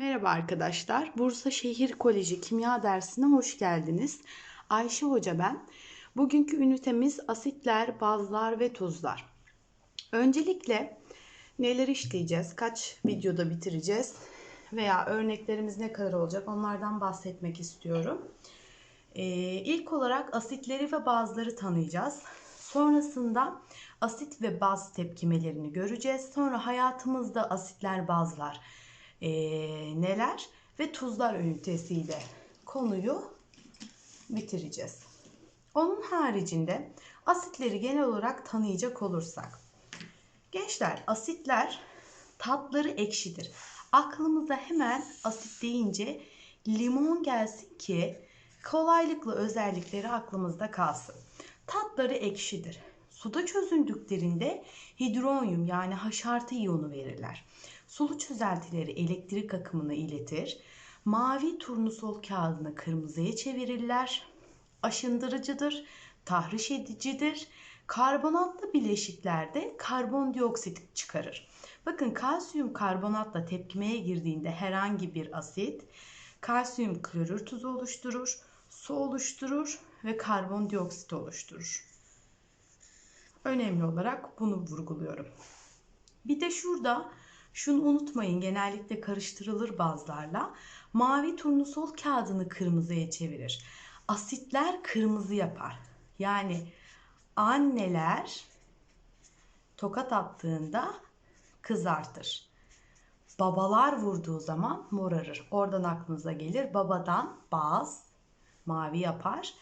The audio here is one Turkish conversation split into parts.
Merhaba arkadaşlar. Bursa Şehir Koleji Kimya dersine hoş geldiniz. Ayşe Hoca ben. Bugünkü ünitemiz asitler, bazlar ve tuzlar. Öncelikle neler işleyeceğiz, kaç videoda bitireceğiz veya örneklerimiz ne kadar olacak onlardan bahsetmek istiyorum. Ee, ilk olarak asitleri ve bazları tanıyacağız. Sonrasında asit ve baz tepkimelerini göreceğiz. Sonra hayatımızda asitler, bazlar e, neler ve tuzlar ünitesiyle konuyu bitireceğiz. Onun haricinde asitleri genel olarak tanıyacak olursak. Gençler asitler tatları ekşidir. Aklımıza hemen asit deyince limon gelsin ki kolaylıkla özellikleri aklımızda kalsın. Tatları ekşidir. Suda çözündüklerinde hidronyum yani haşartı iyonu verirler. Sulu çözeltileri elektrik akımını iletir. Mavi turnusol kağıdını kırmızıya çevirirler. Aşındırıcıdır, tahriş edicidir. Karbonatlı bileşiklerde karbondioksit çıkarır. Bakın kalsiyum karbonatla tepkimeye girdiğinde herhangi bir asit kalsiyum klorür tuzu oluşturur, su oluşturur ve karbondioksit oluşturur. Önemli olarak bunu vurguluyorum. Bir de şurada şunu unutmayın genellikle karıştırılır bazlarla. Mavi turnusol kağıdını kırmızıya çevirir. Asitler kırmızı yapar. Yani anneler tokat attığında kızartır. Babalar vurduğu zaman morarır. Oradan aklınıza gelir. Babadan baz mavi yapar.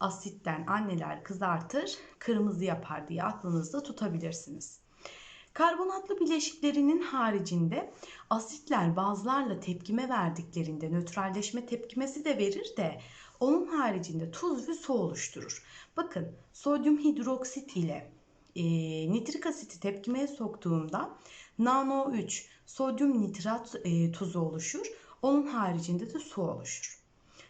Asitten anneler kızartır, kırmızı yapar diye aklınızda tutabilirsiniz. Karbonatlı bileşiklerinin haricinde asitler bazlarla tepkime verdiklerinde nötralleşme tepkimesi de verir de onun haricinde tuz ve su oluşturur. Bakın sodyum hidroksit ile e, nitrik asiti tepkimeye soktuğumda NaNO3 sodyum nitrat e, tuzu oluşur. Onun haricinde de su oluşur.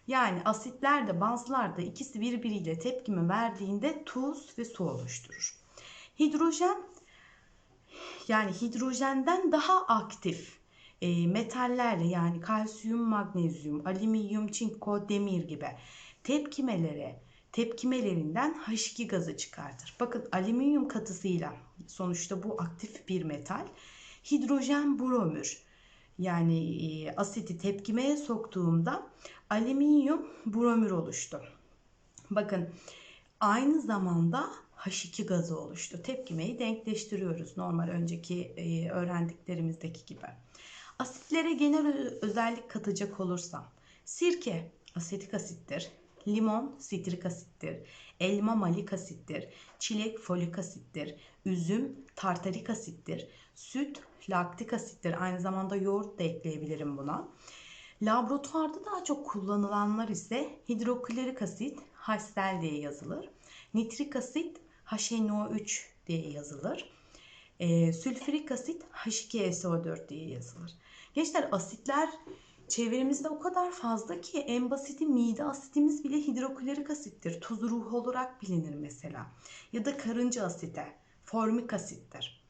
Yani asitler de bazlar da ikisi birbiriyle tepkime verdiğinde tuz ve su oluşturur. Hidrojen yani hidrojenden daha aktif e, metallerle yani kalsiyum, magnezyum, alüminyum, çinko, demir gibi tepkimelere tepkimelerinden H2 gazı çıkartır. Bakın alüminyum katısıyla sonuçta bu aktif bir metal. Hidrojen bromür yani e, asiti tepkimeye soktuğumda alüminyum bromür oluştu. Bakın aynı zamanda H2 gazı oluştu. Tepkimeyi denkleştiriyoruz normal önceki e, öğrendiklerimizdeki gibi. Asitlere genel özellik katacak olursam sirke asetik asittir, limon sitrik asittir, elma malik asittir, çilek folik asittir, üzüm tartarik asittir, süt laktik asittir. Aynı zamanda yoğurt da ekleyebilirim buna. Laboratuvarda daha çok kullanılanlar ise hidroklorik asit HCl diye yazılır. Nitrik asit HNO3 diye yazılır. E, sülfürik asit H2SO4 diye yazılır. Gençler asitler çevremizde o kadar fazla ki en basiti mide asitimiz bile hidroklorik asittir. Tuz ruhu olarak bilinir mesela. Ya da karınca asite, formik asittir.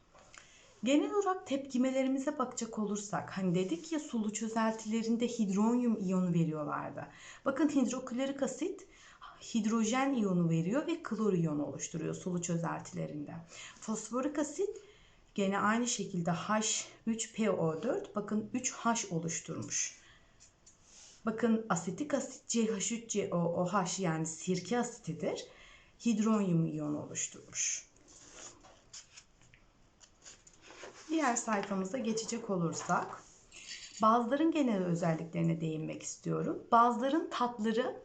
Genel olarak tepkimelerimize bakacak olursak hani dedik ya sulu çözeltilerinde hidronyum iyonu veriyorlardı. Bakın hidroklorik asit hidrojen iyonu veriyor ve klor iyonu oluşturuyor sulu çözeltilerinde. Fosforik asit gene aynı şekilde H3PO4 bakın 3H oluşturmuş. Bakın asetik asit CH3COOH yani sirke asitidir. Hidronyum iyonu oluşturmuş. Diğer sayfamıza geçecek olursak bazıların genel özelliklerine değinmek istiyorum. Bazıların tatları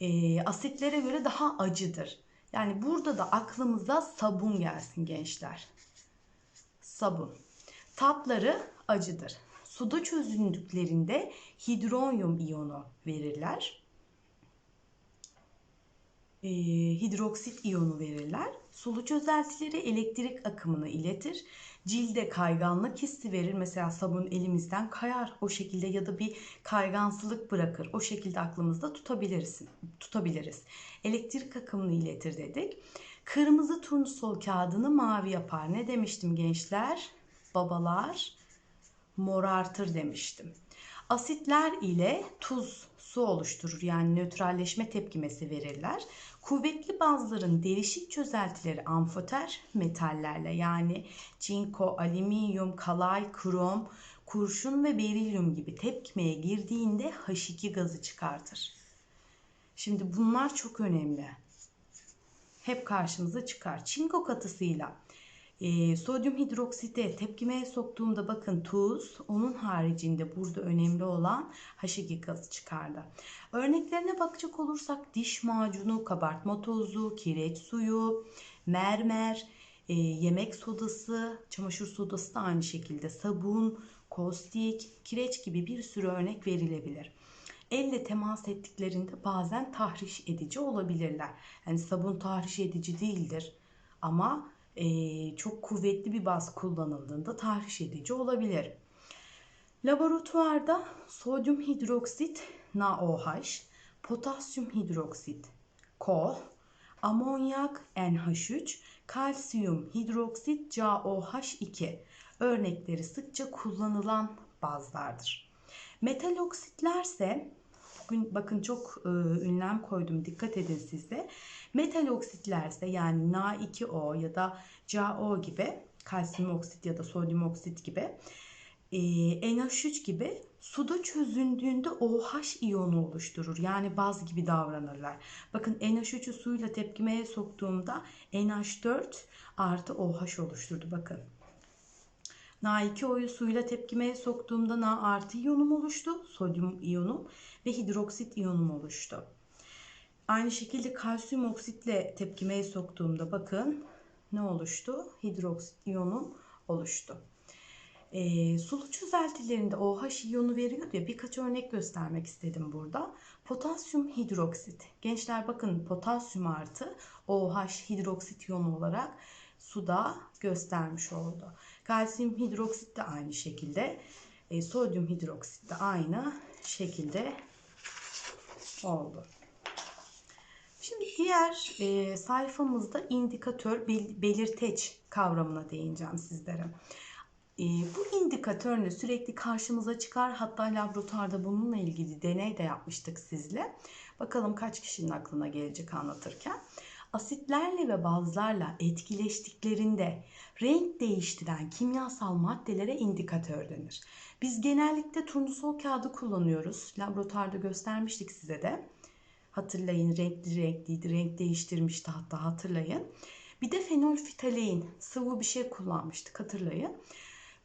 e, asitlere göre daha acıdır. Yani burada da aklımıza sabun gelsin gençler. Sabun. Tatları acıdır. Suda çözündüklerinde hidronyum iyonu verirler. E, hidroksit iyonu verirler. Sulu çözeltileri elektrik akımını iletir cilde kayganlık hissi verir. Mesela sabun elimizden kayar o şekilde ya da bir kaygansılık bırakır. O şekilde aklımızda tutabiliriz. tutabiliriz. Elektrik akımını iletir dedik. Kırmızı turnusol kağıdını mavi yapar. Ne demiştim gençler? Babalar morartır demiştim. Asitler ile tuz su oluşturur yani nötralleşme tepkimesi verirler. Kuvvetli bazların derişik çözeltileri amfoter metallerle yani çinko, alüminyum, kalay, krom, kurşun ve berilyum gibi tepkimeye girdiğinde H2 gazı çıkartır. Şimdi bunlar çok önemli. Hep karşımıza çıkar. Çinko katısıyla e, sodyum hidroksite tepkimeye soktuğumda bakın tuz onun haricinde burada önemli olan H2 gazı çıkardı. Örneklerine bakacak olursak diş macunu, kabartma tozu, kireç suyu, mermer, e, yemek sodası, çamaşır sodası da aynı şekilde sabun, kostik, kireç gibi bir sürü örnek verilebilir. Elle temas ettiklerinde bazen tahriş edici olabilirler. Yani sabun tahriş edici değildir ama e, çok kuvvetli bir baz kullanıldığında tahriş edici olabilir. Laboratuvarda sodyum hidroksit NaOH, potasyum hidroksit KO, amonyak NH3, kalsiyum hidroksit CaOH2 örnekleri sıkça kullanılan bazlardır. Metal oksitlerse bugün bakın çok e, ünlem koydum dikkat edin sizde. Metal oksitlerse yani Na2O ya da CaO gibi kalsiyum oksit ya da sodyum oksit gibi e, NH3 gibi suda çözündüğünde OH iyonu oluşturur. Yani baz gibi davranırlar. Bakın NH3'ü suyla tepkimeye soktuğumda NH4 artı OH oluşturdu. Bakın. Na2O'yu suyla tepkimeye soktuğumda Na artı iyonum oluştu. Sodyum iyonum ve hidroksit iyonum oluştu. Aynı şekilde kalsiyum oksitle tepkimeye soktuğumda bakın ne oluştu? Hidroksit iyonum oluştu. E, sulu çözeltilerinde OH iyonu veriyor ya birkaç örnek göstermek istedim burada. Potasyum hidroksit. Gençler bakın potasyum artı OH hidroksit iyonu olarak suda göstermiş oldu. Kalsiyum hidroksit de aynı şekilde. E, sodyum hidroksit de aynı şekilde oldu. Şimdi diğer e, sayfamızda indikatör bel, belirteç kavramına değineceğim sizlere. E, bu indikatör ne? Sürekli karşımıza çıkar. Hatta laboratuvarda bununla ilgili deney de yapmıştık sizle. Bakalım kaç kişinin aklına gelecek anlatırken. Asitlerle ve bazlarla etkileştiklerinde renk değiştiren kimyasal maddelere indikatör denir. Biz genellikle turnusol kağıdı kullanıyoruz. Laboratuvarda göstermiştik size de. Hatırlayın renkli renkliydi, renk değiştirmişti hatta hatırlayın. Bir de fenolftalein sıvı bir şey kullanmıştık hatırlayın.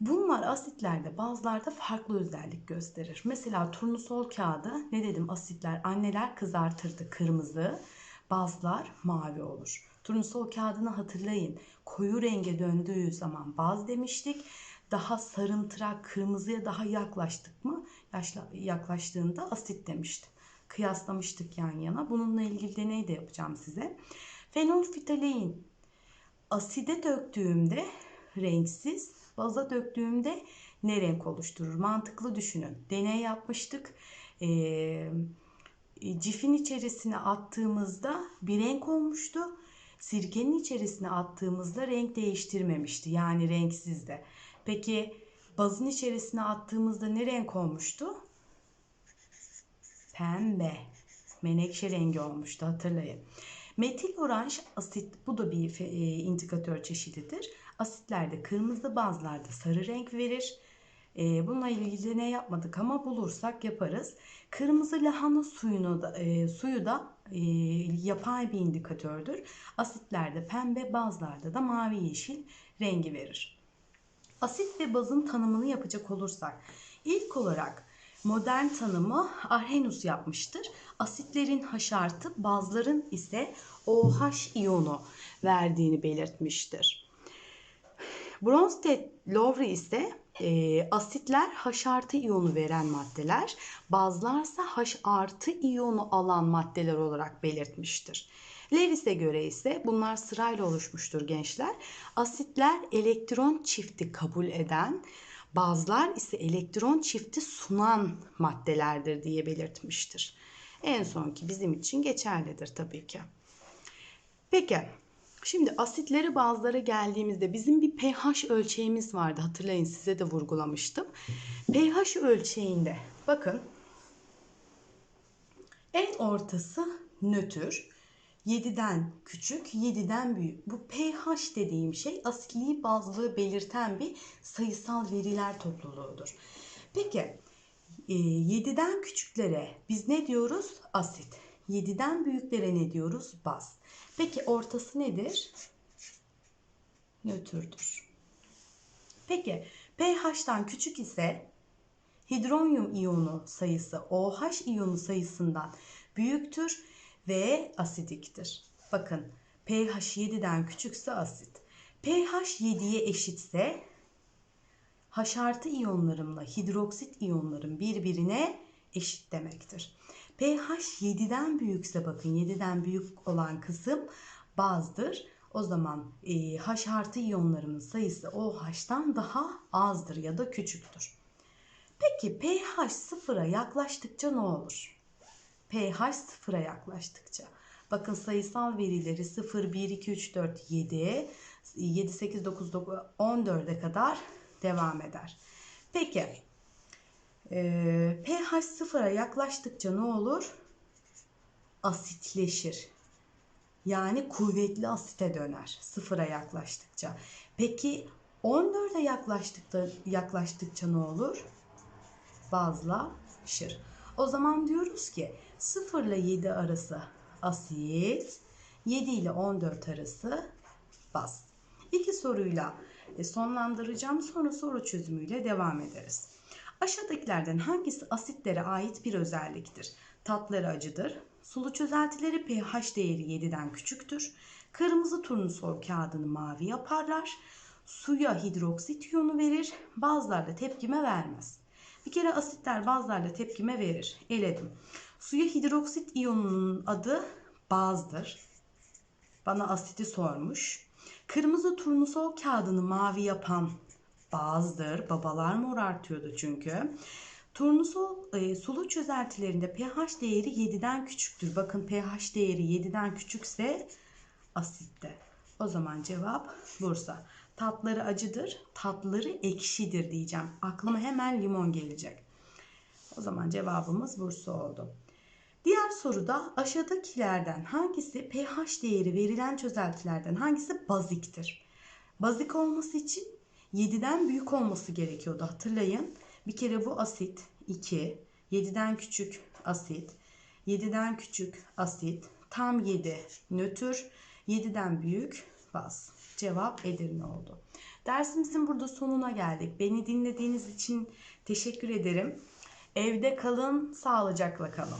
Bunlar asitlerde bazılarda farklı özellik gösterir. Mesela turnusol kağıdı ne dedim asitler anneler kızartırdı kırmızı, bazlar mavi olur. Turnusol kağıdını hatırlayın. Koyu renge döndüğü zaman baz demiştik. Daha sarımtırak kırmızıya daha yaklaştık mı? Yaklaştığında asit demiştim kıyaslamıştık yan yana. Bununla ilgili deney de yapacağım size. Fenolftalein aside döktüğümde renksiz, baza döktüğümde ne renk oluşturur? Mantıklı düşünün. Deney yapmıştık. Ee, cifin içerisine attığımızda bir renk olmuştu. Sirkenin içerisine attığımızda renk değiştirmemişti. Yani renksizdi. Peki bazın içerisine attığımızda ne renk olmuştu? pembe, menekşe rengi olmuştu hatırlayın. Metil oranj asit bu da bir e, indikatör çeşididir. Asitlerde kırmızı bazılarda sarı renk verir. E, bununla ilgili ne yapmadık ama bulursak yaparız. Kırmızı lahana suyunu da, e, suyu da e, yapay bir indikatördür. Asitlerde pembe bazılarda da mavi yeşil rengi verir. Asit ve bazın tanımını yapacak olursak ilk olarak modern tanımı Arrhenius yapmıştır. Asitlerin haşartı, bazların ise OH iyonu verdiğini belirtmiştir. Bronsted Lowry ise e, asitler H artı iyonu veren maddeler, bazlarsa H artı iyonu alan maddeler olarak belirtmiştir. Lewis'e göre ise bunlar sırayla oluşmuştur gençler. Asitler elektron çifti kabul eden, Bazılar ise elektron çifti sunan maddelerdir diye belirtmiştir. En sonki bizim için geçerlidir tabii ki. Peki Şimdi asitleri bazılara geldiğimizde bizim bir pH ölçeğimiz vardı. Hatırlayın size de vurgulamıştım. pH ölçeğinde bakın en ortası nötr. 7'den küçük, 7'den büyük. Bu pH dediğim şey asitliği bazlığı belirten bir sayısal veriler topluluğudur. Peki 7'den küçüklere biz ne diyoruz? Asit. 7'den büyüklere ne diyoruz? Baz. Peki ortası nedir? Nötrdür. Peki pH'tan küçük ise hidronyum iyonu sayısı OH iyonu sayısından büyüktür ve asidiktir. Bakın pH 7'den küçükse asit. pH 7'ye eşitse H artı iyonlarımla hidroksit iyonlarım birbirine eşit demektir. pH 7'den büyükse bakın 7'den büyük olan kısım bazdır. O zaman e, H artı iyonlarımın sayısı OH'tan daha azdır ya da küçüktür. Peki pH sıfıra yaklaştıkça ne olur? pH sıfıra yaklaştıkça. Bakın sayısal verileri 0, 1, 2, 3, 4, 7, 7, 8, 9, 9, 14'e kadar devam eder. Peki e, pH sıfıra yaklaştıkça ne olur? Asitleşir. Yani kuvvetli asite döner sıfıra yaklaştıkça. Peki 14'e yaklaştıkça, yaklaştıkça ne olur? Bazlaşır. O zaman diyoruz ki 0 ile 7 arası asit, 7 ile 14 arası baz. İki soruyla e, sonlandıracağım. Sonra soru çözümüyle devam ederiz. Aşağıdakilerden hangisi asitlere ait bir özelliktir? Tatları acıdır. Sulu çözeltileri pH değeri 7'den küçüktür. Kırmızı turnusol kağıdını mavi yaparlar. Suya hidroksit iyonu verir. Bazılarda tepkime vermez. Bir kere asitler bazılarla tepkime verir. Eledim. Suya hidroksit iyonunun adı bazdır. Bana asiti sormuş. Kırmızı turnusol kağıdını mavi yapan bazdır. Babalar morartıyordu çünkü. Turnusol e, sulu çözeltilerinde pH değeri 7'den küçüktür. Bakın pH değeri 7'den küçükse asitte. O zaman cevap Bursa. Tatları acıdır, tatları ekşidir diyeceğim. Aklıma hemen limon gelecek. O zaman cevabımız Bursa oldu. Diğer soruda aşağıdakilerden hangisi pH değeri verilen çözeltilerden hangisi baziktir? Bazik olması için 7'den büyük olması gerekiyordu hatırlayın. Bir kere bu asit 2, 7'den küçük asit, 7'den küçük asit, tam 7 nötr, 7'den büyük baz. Cevap Edirne oldu. Dersimizin burada sonuna geldik. Beni dinlediğiniz için teşekkür ederim. Evde kalın, sağlıcakla kalın.